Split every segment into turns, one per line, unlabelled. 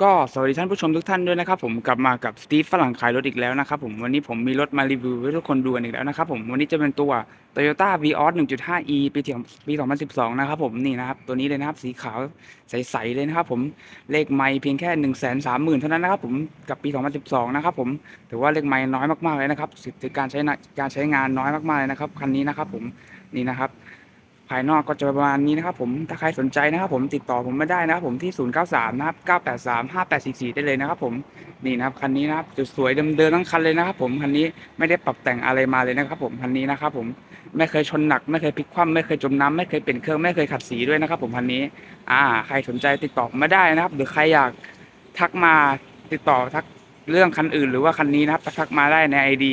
ก็สวัสดีท่านผู้ชมทุกท่านด้วยนะครับผมกลับมากับสตีฟฝรั่งขายรถอีกแล้วนะครับผมวันนี้ผมมีรถมารีวิวให้ทุกคนดูกันอีกแล้วนะครับผมวันนี้จะเป็นตัว Toyota Vios 1.5e ปีที่ปี 2012 นะครับผมนี่นะครับตัวนี้เลยนะครับสีขาวใสๆเลยนะครับผมเลขไม่เพียงแค่ 1 3 0 0 0 0เท่านั้นนะครับผมกับปี 2012 นะครับผมถือว่าเลขไม่น้อยมากๆเลยนะครับถือการใช้การใช้งานน้อยมากๆเลยนะครับคันนี้นะครับผมนี่นะครับ ภายนอกก็จะประมาณนี้นะครับผมถ้าใครสนใจนะครับผมติดต่อผมไม่ได้นะครับผมที่ 093นะครับ983 5844 ได้เลยนะครับผมนี่นะครับคันนี้นะครับสวยๆเดิมๆทั้งคันเลยนะครับผมคันนี้ไม่ได้ปรับแต่งอะไรมาเลยนะครับผมคันนี้นะครับผมไม่เคยชนหนัก ไม่เคยพลิกคว่ำไม่เคยจมน้ำไม่เคยเปลี่ยนเครื่องไม่เคยขัดสีด้วยนะครับ ผมคันนี้อ่าใครสนใจติดต่อผมมาได้นะครับ หรือใครอยากทักมาติดต่อทัก เรื่องคันอื่นหรือว่าคันนี้นะครับทักมาได้ใน ID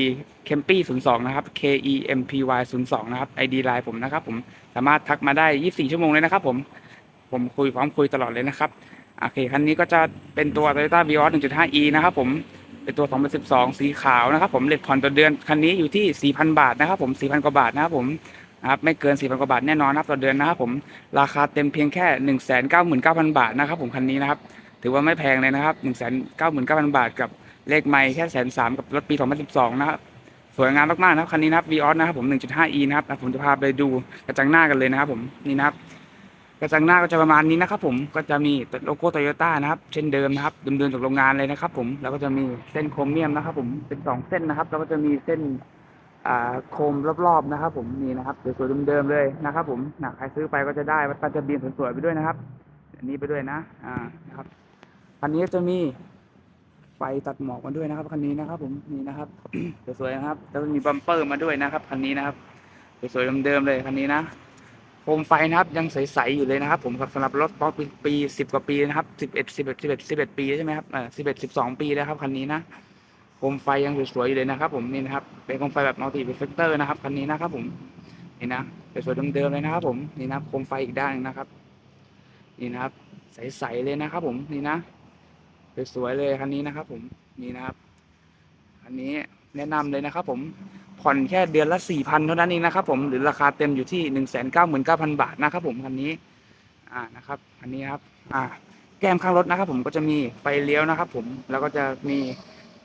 เคมปี้02นะครับ K E M P Y 02นะครับ ID ไลน์ผมนะครับ ผมสามารถทักมาได้ 24 ชั่วโมงเลยนะครับ ผมผมคุยพร้อมคุยตลอดเลยนะครับโอเคคันนี้ก็จะเป็นตัว Toyota Vios 1.5e นะครับ ผมเป็นตัว 2012 สีขาวนะครับผมเลทผ่อนต่อเดือนคันนี้อยู่ที่ 4,000 บาทนะครับ ผม 4,000 กว่าบาทนะครับผมนะครับไม่เกิน 4,000 กว่าบาทแน่นอนนะครับต่อเดือนนะครับผมราคาเต็มเพียงแค่ 199,000 บาทนะครับ ผมคันนี้นะครับ ถือว่าไม่แพงเลยนะครับ199,000บาทกับเลขไม่แค่แสนสามกับรถปี2012นะครับสวยงามมากๆนะครับคันนี้นะครับ Vios นะครับผม 1.5e นะครับผมจะพาไปดูกระจังหน้ากันเลยนะครับผมนี่นะครับกระจังหน้าก็จะประมาณนี้นะครับผมก็จะมีโลโก้โตโยต้านะครับเช่นเดิมนะครับเดิมๆจากโรงงานเลยนะครับ ผมแล้วก็จะมีเส้นโครเมียมนะครับ ผมเป็นสองเส้นนะครับ แล้วก็จะมีเส้นโครมรอบๆนะครับ ผมนี่นะครับสวยๆเดิมๆเลยนะครับ ผมนะใครซื้อไปก็จะได้วัดปัจจุบันสวยๆไปด้วยนะครับ อันนี้ไปด้วยนะอ่านะครับ คันนี้จะมีไฟตัดหมอกมาด้วยนะครับคันนี้นะครับ ผมนี่นะครับสวยๆนะครับ แล้วมีบัมเปอร์มาด้วยนะครับคันนี้นะครับสวยๆเดิมๆเลยคันนี้นะโคมไฟนะครับยังใสๆอยู่เลยนะครับ ผมสำหรับรถป๊อปปีสิบกว่าปีนะครับสิบเอ็ดสิบเอ็ดสิบเอ็ดสิบเอ็ดปีใช่ไหมครับเออสิบเอ็ดสิบสองปีแล้วครับคันนี้นะโคมไฟยังสวยๆอยู่เลยนะครับ ผมนี่นะครับเป็นโคมไฟแบบมัลติเฟกเตอร์นะครับคันนี้นะครับ ผมนี่นะสวยๆเดิมๆเลยนะครับ ผมนี่นะโคมไฟอีกด้านนึงนะครับ นี่นะครับ ใสๆเลยนะครับ ผมนี่นะ สวยๆเลยคันนี้นะครับ ผมนี่นะครับคันนี้แนะนำเลยนะครับ ผมผ่อนแค่เดือนละสี่พันเท่านั้นเองนะครับ ผมหรือราคาเต็มอยู่ที่หนึ่งแสนเก้าหมื่นเก้าพันบาทนะครับ ผมคันนี้ อ่านะครับอันนี้ครับ อ่า แก้มข้างรถนะครับ ผมก็จะมีไฟเลี้ยวนะครับ ผมแล้วก็จะมี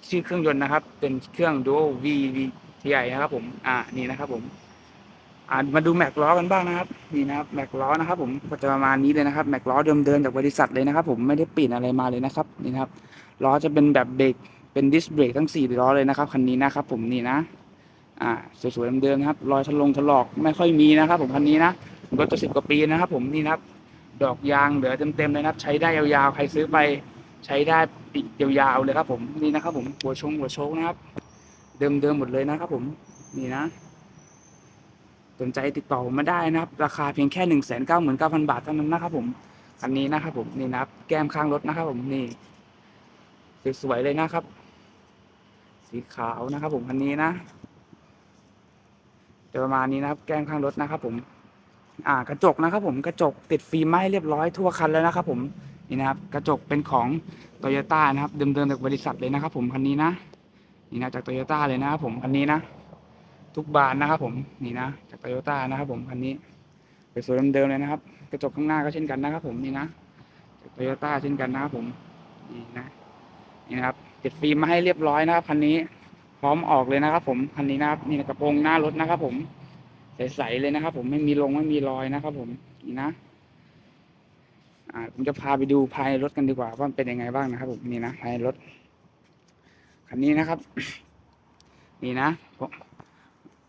ชื่อเครื่องยนต์นะครับ เป็นเครื่อง Dual V V T I นะครับ ผม อ่านี่นะครับ ผม อ่ามาดูแม็กล้อกันบ้างนะครับนี่นะครับแม็กล้อนะครับ ผมก็จะประมาณนี้เลยนะครับแม็กล้อเดิมๆจากบริษัทเลยนะครับ ผมไม่ได้เปลี่ยนอะไรมาเลยนะครับนี่นะครับล้อจะเป็นแบบเบรกเป็นดิสเบรกทั้งสี่ล้อเลยนะครับคันนี้นะครับ ผมนี่นะอ่าสวยๆเดิมๆนะครับรอยถลงถลอกไม่ค่อยมีนะครับ ผมคันนี้นะรถจะสิบกว่าปีนะครับ ผมนี่นะครับ ดอกยางเหลือเต็มๆเลยนะครับ ใช้ได้ยาวๆใครซื้อไปใช้ได้ปีกยาวๆเลยครับ ผมนี่นะครับ ผมหัวชงหัวโชกนะครับ เดิมๆหมดเลยนะครับ ผมนี่นะ สนใจติดต่อผมมาได้นะครับ ราคาเพียงแค่หนึ่งแสนเก้าหมื่นเก้าพันบาทเท่านั้นนะครับผมคันนี้นะครับผมนี่นะครับ แก้มข้างรถนะครับผมนี่สวยๆเลยนะครับ สีขาวนะครับ ผมคันนี้นะจะประมาณนี้นะครับ แก้มข้างรถนะครับ ผม อ่ากระจกนะครับ ผมกระจกติดฟิล์มไม้เรียบร้อยทั่วคันแล้วนะครับ ผมนี่นะครับ กระจกเป็นของโตโยต้านะครับ เดิมๆจากบริษัทเลยนะครับ ผมคันนี้นะนี่นะจากโตโยต้าเลยนะครับผมคันนี้นะ ทุกบานนะครับ ผมนี่นะจากโตโยต้านะครับ ผมคันนี้เป็นสวยเดิมๆเลยนะครับ กระจกข้างหน้าก็เช่นกันนะครับ ผมนี่นะจากโตโยต้าเช่นกันนะครับ ผมนี่นะนี่นะครับติดฟิล์มมาให้เรียบร้อยนะครับคันนี้พร้อมออกเลยนะครับ ผมคันนี้นะครับนี่นะกระโปรงหน้ารถนะครับ ผมใสๆเลยนะครับ ผมไม่มีลงไม่มีรอยนะครับ ผมนี่นะอ่าผมจะพาไปดูภายในรถกันดีกว่าว่ามันเป็นยังไงบ้างนะครับ ผมนี่นะภายในรถคันนี้นะครับ นี่นะผม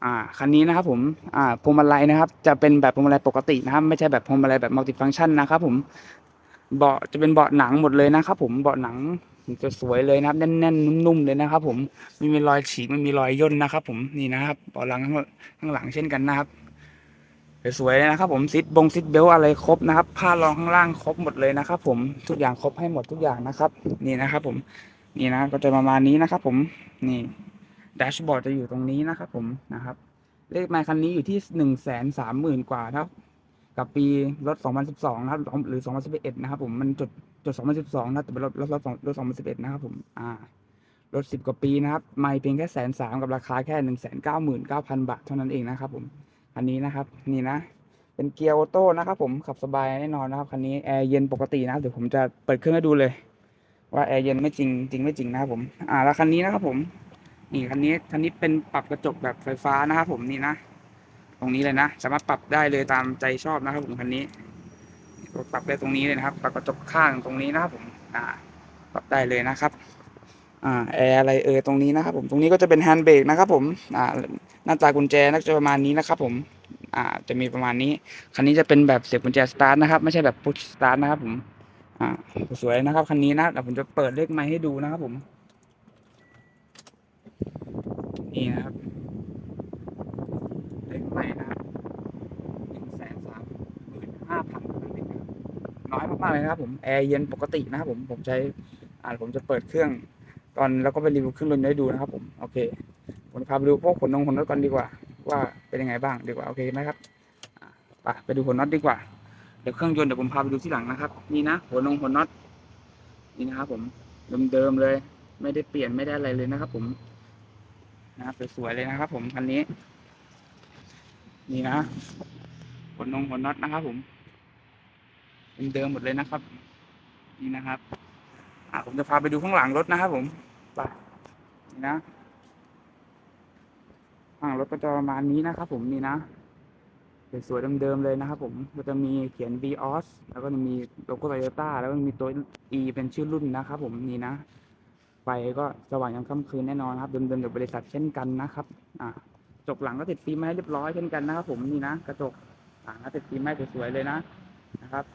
อ่าคันนี้นะครับผมอ่าพวงมาลัยนะครับ จะเป็นแบบพวงมาลัยปกตินะครับ ไม่ใช่แบบพวงมาลัยแบบมัลติฟังก์ชันนะครับ ผมเบาะจะเป็นเบาะหนังหมดเลยนะครับ ผมเบาะหนังจะสวยเลยนะครับแน่นๆนุ่มๆเลยนะครับ ผมไม่มีรอยฉีกไม่มีรอยย่นนะครับ ผมนี่นะครับเบาะหลังข้างข้างหลังเช่นกันนะครับสวยๆเลยนะครับ ผมซิดบงซิดเบลอะไรครบนะครับผ้ารองข้างล่างครบหมดเลยนะครับ ผมทุกอย่างครบให้หมดทุกอย่างนะครับ นี่นะครับ ผมนี่นะก็จะประมาณนี้นะครับ ผมนี่ แดชบอร์ดจะอยู่ตรงนี้นะครับผมนะครับ เลขไมล์คันนี้อยู่ที่หนึ่งแสนสามหมื่นกว่าครับกับปีรถ 2012 นะครับ หรือ 2011 นะครับผม มันจดจด 2012 นะแต่เป็นรถรถรถรถ 2011 นะครับผม อ่า รถ 10 กว่าปีนะครับ ไม่เพียงแค่แสนสามกับราคาแค่หนึ่งแสนเก้าหมื่นเก้าพันบาทเท่านั้นเองนะครับผม คันนี้นะครับ นี่นะ เป็นเกียร์ออโต้นะครับผม ขับสบายแน่นอนนะครับ คันนี้ แอร์เย็นปกตินะ เดี๋ยวผมจะเปิดเครื่องให้ดูเลย ว่าแอร์เย็นไม่จริงจริงไม่จริงนะครับผม อ่า แล้วคันนี้นะครับผม นี่คันนี้คันนี้เป็นปรับกระจกแบบไฟฟ้านะครับผมนี่นะตรงนี้เลยนะสามารถปรับได้เลยตามใจชอบนะครับผมคันนี้ปรับได้ตรงนี้เลยนะครับ ปรับกระจกข้างตรงนี้นะครับผมอ่า ปรับได้เลยนะครับ อ่าแอร์อะไรเออตรงนี้นะครับ ผมตรงนี้ก็จะเป็นแฮนด์เบรกนะครับ ผมอ่าหน้าตากุญแจน่าจะประมาณนี้นะครับ ผมอ่าจะมีประมาณนี้ คันนี้จะเป็นแบบเสียบกุญแจสตาร์ทนะครับ ไม่ใช่แบบพุชสตาร์ทนะครับ ผม อ่าสวยนะครับคันนี้นะเดี๋ยวผมจะเปิดเลขไม้ให้ดูนะครับ ผม นี่นะครับเลขไม้นะครับหนึ่งแสนสามหมื่นห้าพันน้อยมากๆเลยนะครับผมแอร์เย็นปกตินะครับผมผมใช้อ่าผมจะเปิดเครื่องตอนแล้วก็ไปรีวิวเครื่องยนต์ให้ดูนะครับผมโอเคผมพาไปดูพวกขนนงขนน็อตก่อนดีกว่า ว่าเป็นยังไงบ้างดีกว่าโอเคไหมครับไปไปดูขนน็อตดีกว่าเดี๋ยวเครื่องยนต์เดี๋ยวผมพาไปดูที่หลังนะครับ นี่นะหัวนงหัวน็อตนี่นะครับผมเดิมๆเลย ไม่ได้เปลี่ยนไม่ได้อะไรเลยนะครับผม นะครับสวยๆเลยนะครับ ผมคันนี้ นี่นะหัวนงหัวน็อตนะครับ ผมเป็นเดิมหมดเลยนะครับ นี่นะครับ อะผมจะพาไปดูข้างหลังรถนะครับ ผมไปนี่นะข้างรถก็จะประมาณนี้นะครับ ผมนี่นะสวยๆเดิมๆเลยนะครับ ผมก็จะมีเขียน VOS แล้วก็จะมีโลโก้ Toyota แล้วก็มีตัว E เป็นชื่อรุ่นนะครับ ผมนี่นะ ไฟก็สว่างยามค่ำคืนแน่นอนครับเดิมๆจากบริษัทเช่นกันนะครับอะกระจกหลังก็ติดฟิล์มมาให้เรียบร้อยเช่นกันนะครับผมนี่นะกระจกหลังก็ติดฟิล์มมาให้สวยๆเลยนะนะครับ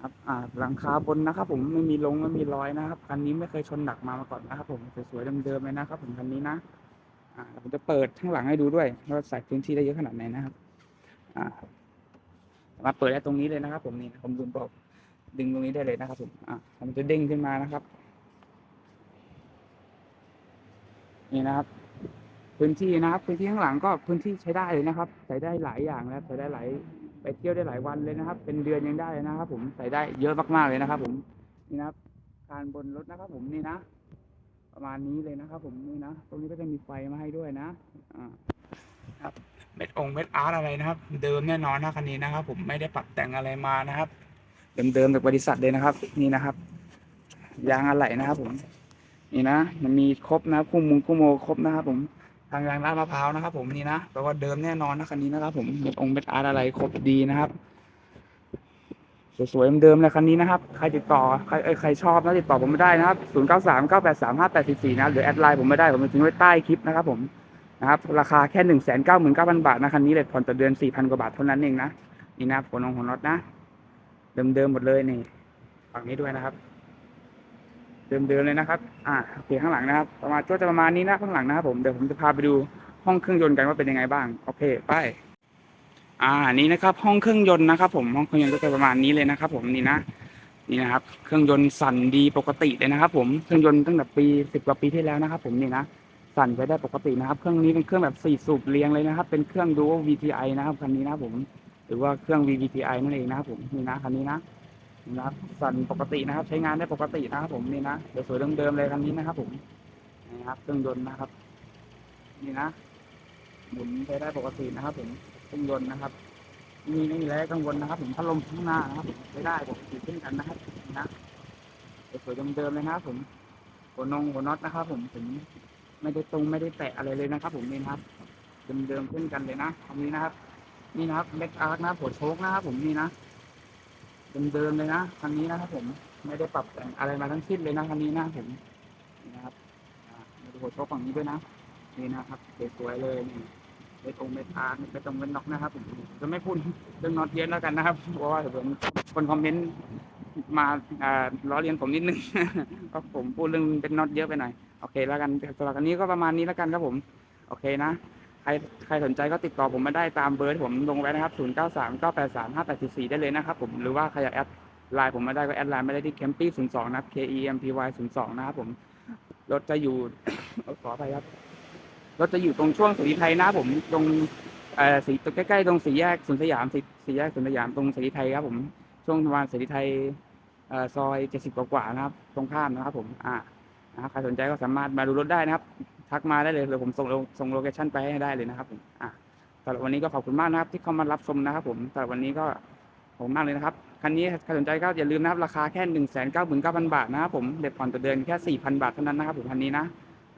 ครับอ่าหลังคาบนนะครับ ผมไม่มีลงไม่มีรอยนะครับคันนี้ไม่เคยชนหนักมามาก่อนนะครับ ผมสวยๆเดิมๆเลยนะครับ ผมคันนี้นะอ่าผมจะเปิดข้างหลังให้ดูด้วยว่าใส่พื้นที่ได้เยอะขนาดไหนนะครับอ่ามาเปิดได้ตรงนี้เลยนะครับ ผมนี่ผมดึงบอกดึงตรงนี้ได้เลยนะครับ ผมอ่ามันจะเด้งขึ้นมานะครับ นี่นะครับ พื้นที่นะครับ พื้นที่ข้างหลังก็พื้นที่ใช้ได้เลยนะครับ ใส่ได้หลายอย่างแล้วใส่ได้หลายไปเที่ยวได้หลายวันเลยนะครับ เป็นเดือนยังได้เลยนะครับ ผมใส่ได้เยอะมากๆเลยนะครับ ผมนี่นะครับคานบนรถนะครับ ผมนี่นะประมาณนี้เลยนะครับ ผมนี่นะตรงนี้ก็จะมีไฟมาให้ด้วยนะอ่าครับเม็ดองค์เม็ดอาร์ตอะไรนะครับ เดิมแน่นอนนะคันนี้นะครับ ผมไม่ได้ปรับแต่งอะไรมานะครับ เดิมๆจากบริษัทเลยนะครับ นี่นะครับ ยางอะไหล่นะครับ ผม นี่นะมันมีครบนะคู่มุงคู่โมครบนะครับ ผมทางยางลาดมะพร้าวนะครับ ผมนี่นะแปลว่าเดิมแน่นอนนะคันนี้นะครับ ผมเม็ดองค์เม็ดอาร์ตอะไรครบดีนะครับสวยๆเดิมเลยคันนี้นะครับ ใครติดต่อใครเอ้ยใครชอบนะติดต่อผมไม่ได้นะครับ 0 9 3 9 8 3 5 8 4 4นะหรือแอดไลน์ผมไม่ได้ผมจะทิ้งไว้ใต้คลิปนะครับ ผมนะครับ ราคาแค่ 1 9 9 0 0 0 บาทนะคันนี้เลยผ่อนต่อเดือน 4,000 กว่าบาทเท่านั้นเองนะนี่นะผลของของน็อตนะ เดิมๆหมดเลยนี่ฝั่งนี้ด้วยนะครับ เดิมๆเลยนะครับ อ่าโอเคข้างหลังนะครับ ประมาณก็จะประมาณนี้นะข้างหลังนะครับผมเดี๋ยวผมจะพาไปดูห้องเครื่องยนต์กันว่าเป็นยังไงบ้างโอเคไปอ่านี่นะครับ ห้องเครื่องยนต์นะครับ ผมห้องเครื่องยนต์ก็จะประมาณนี้เลยนะครับ ผมนี่นะนี่นะครับ เครื่องยนต์สั่นดีปกติเลยนะครับ ผมเครื่องยนต์ตั้งแต่ปีสิบกว่าปีที่แล้วนะครับ ผมนี่นะสั่นไปได้ปกตินะครับ เครื่องนี้เป็นเครื่องแบบสี่สูบเรียงเลยนะครับ เป็นเครื่อง Dual VTI นะครับคันนี้นะผม หรือว่าเครื่อง VVTI นั่นเองนะครับผมนี่นะคันนี้นะ นะสั่นปกตินะครับ ใช้งานได้ปกตินะครับผมนี่นะเดี๋ยวสวยเดิมๆเลยคันนี้นะครับ ผมนะครับเครื่องยนต์นะครับ นี่นะหมุนไปได้ปกตินะครับ ผมเครื่องยนต์นะครับมีไม่มีอะไรกังวลนะครับ ผมพัดลมข้างหน้านะครับใช้ได้ปกติเช่นกันนะครับนี่นะเดี๋ยวสวยเดิมๆเลยนะครับ ผมหัวนงหัวน็อตนะครับ ผมผมไม่ได้ตรงไม่ได้แตะอะไรเลยนะครับ ผมนี่นะครับเดิมๆเช่นกันเลยนะคันนี้นะครับ นี่นะครับเล็กอาร์คนะครับหัวโชคนะครับ ผมนี่นะ เดิมๆเลยนะคันนี้นะครับผมไม่ได้ปรับแต่งอะไรมาทั้งสิ้นเลยนะคันนี้นะผมนี่นะครับมาดูหัวโชคฝั่งนี้ด้วยนะนี่นะครับสวยๆเลยนี่เม็ดองเม็ดอาไม่ตรงเม็ดน็อกนะครับผมจะไม่พูดเรื่องน็อตเยอะแล้วกันนะครับเพราะว่าเดี๋ยวคนคอมเมนต์มาอ่าล้อเลียนผมนิดนึงเพราะผมพูดเรื่องเป็นน็อตเยอะไปหน่อยโอเค แล้วกันสำหรับอันนี้ก็ประมาณนี้แล้วกันครับผม โอเคนะ ใครใครสนใจก็ติดต่อผมมาได้ตามเบอร์ที่ผมลงไว้นะครับ0 9 3 9 8 3 5 8 4 4ได้เลยนะครับผมหรือว่าใครอยากแอดไลน์ผมมาได้ก็แอดไลน์มาได้ที่ c a m p y 0 2นะครับ K E M P Y 0 2นะครับผมรถจะอยู่ขออภัยครับรถจะอยู่ตรงช่วงสีไทยนะครับผมตรงเอ่อสีใกล้ๆตรงสี่แยกสุนทรยามสีสี่แยกสุนทรยามตรงสีไทยครับผมช่วงประมาณสีไทยเอ่อซอยเจ็ดสิบกว่าๆนะครับ ตรงข้ามนะครับ ผม อ่านะครับใครสนใจก็สามารถมาดูรถได้นะครับ ทักมาได้เลยเดี๋ยวผมส่งโลส่งโลเคชั่นไปให้ได้เลยนะครับผมอะสำหรับวันนี้ก็ขอบคุณมากนะครับ ที่เข้ามารับชมนะครับ ผมสำหรับวันนี้ก็ขอบคุณมากเลยนะครับคันนี้ใครสนใจก็อย่าลืมนะครับราคาแค่หนึ่งแสนเก้าหมื่นเก้าพันบาทนะครับผมเด็ดผ่อนต่อเดือนแค่สี่พันบาทเท่านั้นนะครับผมคันนี้นะ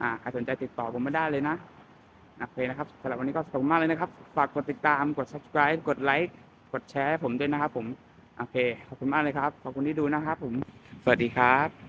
อ่าใครสนใจติดต่อผมไม่ได้เลยนะโอเคนะครับสำหรับวันนี้ก็ขอบคุณมากเลยนะครับ ฝากกดติดตามกด subscribe กดไลค์กดแชร์ผมด้วยนะครับผมโอเคขอบคุณมากเลยครับขอบคุณที่ดูนะครับผมสวัสดีครับ